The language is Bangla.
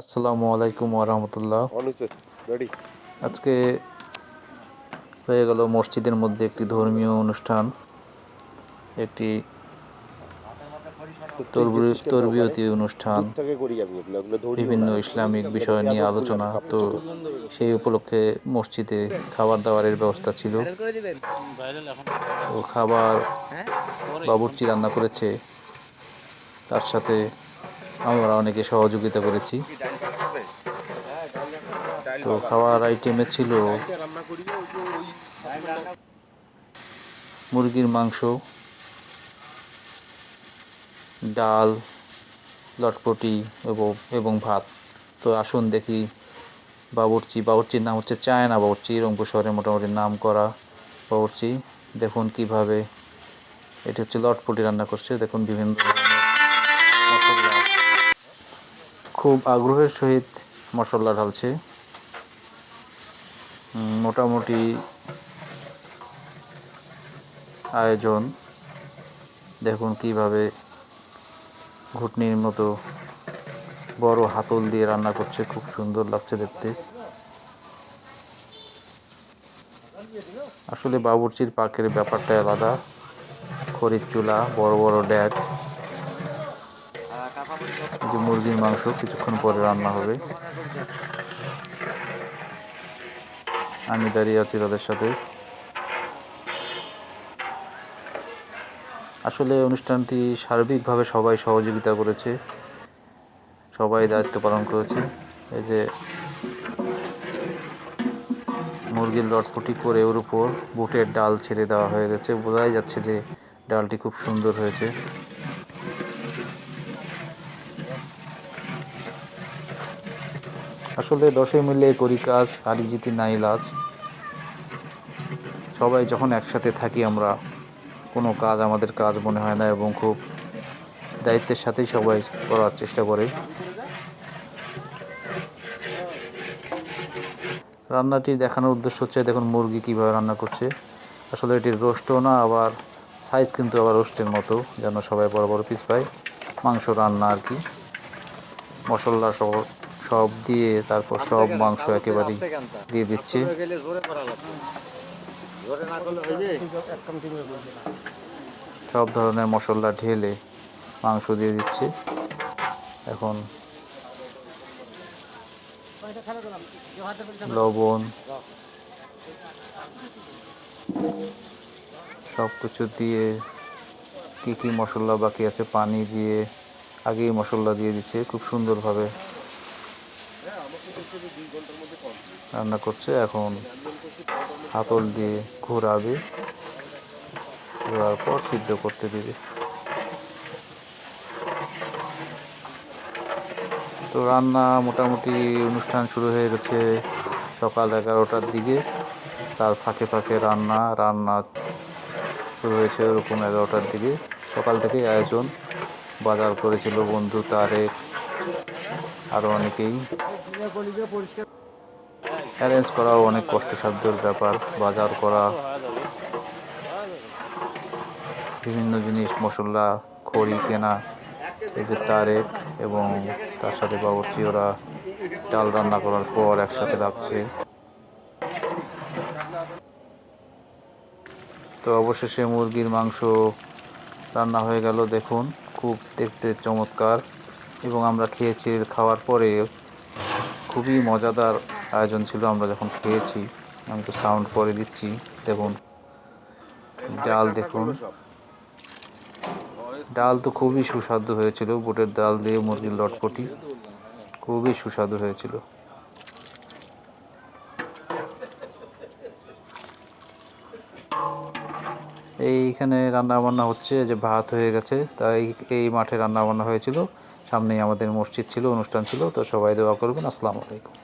আসসালামু আলাইকুম রেডি আজকে হয়ে গেল মসজিদের মধ্যে একটি ধর্মীয় অনুষ্ঠান একটি তরবিয়তি অনুষ্ঠান বিভিন্ন ইসলামিক বিষয় নিয়ে আলোচনা তো সেই উপলক্ষে মসজিদে খাবার দাবারের ব্যবস্থা ছিল। তো খাবার বাবুর্চি রান্না করেছে তার সাথে আমরা অনেকে সহযোগিতা করেছি। তো খাওয়ার আইটেমে ছিল মুরগির মাংস, ডাল, লটপটি এবং এবং ভাত। তো আসুন দেখি বাবুর্চি, বাবুর্চির নাম হচ্ছে চায়না বাবুর্চি, রংপুর শহরে মোটামুটি নাম করা বাবুর্চি। দেখুন কীভাবে, এটা হচ্ছে লটপটি রান্না করছে। দেখুন বিভিন্ন খুব আগ্রহের সহিত মশলা ঢালছে। মোটামুটি আয়োজন। দেখুন কীভাবে ঘুটনির মতো বড় হাতল দিয়ে রান্না করছে, খুব সুন্দর লাগছে দেখতে। আসলে বাবুর্চির পাকের ব্যাপারটা আলাদা। খড়ির চুলা, বড় বড় এই যে মুরগির মাংস কিছুক্ষণ পরে রান্না হবে। আমি দাঁড়িয়ে আছি তাদের সাথে। আসলে অনুষ্ঠানটি সার্বিকভাবে সবাই সহযোগিতা করেছে। সবাই দায়িত্ব পালন করেছে। এই যে মুরগির লটপটি করে ওর উপর বুটের ডাল ছেড়ে দেওয়া হয়ে গেছে। বোঝাই যাচ্ছে যে ডালটি খুব সুন্দর হয়েছে। আসলে দশই মিলে করি কাজ হারি জিতি নাই লাজ। সবাই যখন একসাথে থাকি আমরা, কোনো কাজ আমাদের কাজ মনে হয় না এবং খুব দায়িত্বের সাথেই সবাই করার চেষ্টা করে। রান্নাটি দেখানোর উদ্দেশ্য হচ্ছে, দেখুন মুরগি কীভাবে রান্না করছে। আসলে এটির রোস্টও না, আবার সাইজ কিন্তু আবার রোস্টের মতো, যেন সবাই বড় বড় পিস পায়। মাংস রান্না আর কি। মশলা সহ সব দিয়ে তারপর সব মাংস একেবারেই দিয়ে দিচ্ছে। সব ধরনের মশলা ঢেলে মাংস দিয়ে দিচ্ছে। এখন লবণ সব কিছু দিয়ে কী কী মশলা বাকি আছে পানি দিয়ে আগেই মশলা দিয়ে দিচ্ছে খুব সুন্দরভাবে। রান্না করছে এখন হাতল দিয়ে ঘোরাবে, ঘোরার পর সিদ্ধ করতে দিবে। তো রান্না মোটামুটি অনুষ্ঠান শুরু হয়ে গেছে সকাল এগারোটার দিকে। তার ফাঁকে ফাঁকে রান্না রান্না শুরু হয়েছে ওরকম এগারোটার দিকে। সকাল থেকেই আয়োজন। বাজার করেছিল বন্ধু তারেক আরও অনেকেই। অ্যারেঞ্জ করাও অনেক কষ্টসাধ্যের ব্যাপার, বাজার করা, বিভিন্ন জিনিস, মশলা, খড়ি কেনা, এই যে তারেক এবং তার সাথে বাবুর্চি ওরা ডাল রান্না করার পর একসাথে রাখছে। তো অবশেষে মুরগির মাংস রান্না হয়ে গেল, দেখুন, খুব দেখতে চমৎকার। এবং আমরা খেয়েছি, খাওয়ার পরে খুবই মজাদার আয়োজন ছিল, আমরা যখন খেয়েছি, আমি তো সাউন্ড পরে দিচ্ছি, দেখুন। ডাল দেখুন। ডাল তো খুবই সুস্বাদু হয়েছিল, বুটের ডাল দিয়ে মুরগির লটপটি খুবই সুস্বাদু হয়েছিল। এইখানে রান্না বান্না হচ্ছে যে ভাত হয়ে গেছে, তাই এই মাঠে রান্না বান্না হয়েছিল। সামনেই আমাদের মসজিদ ছিল অনুষ্ঠান ছিল তো সবাই দোয়া করবেন। আসসালামু আলাইকুম।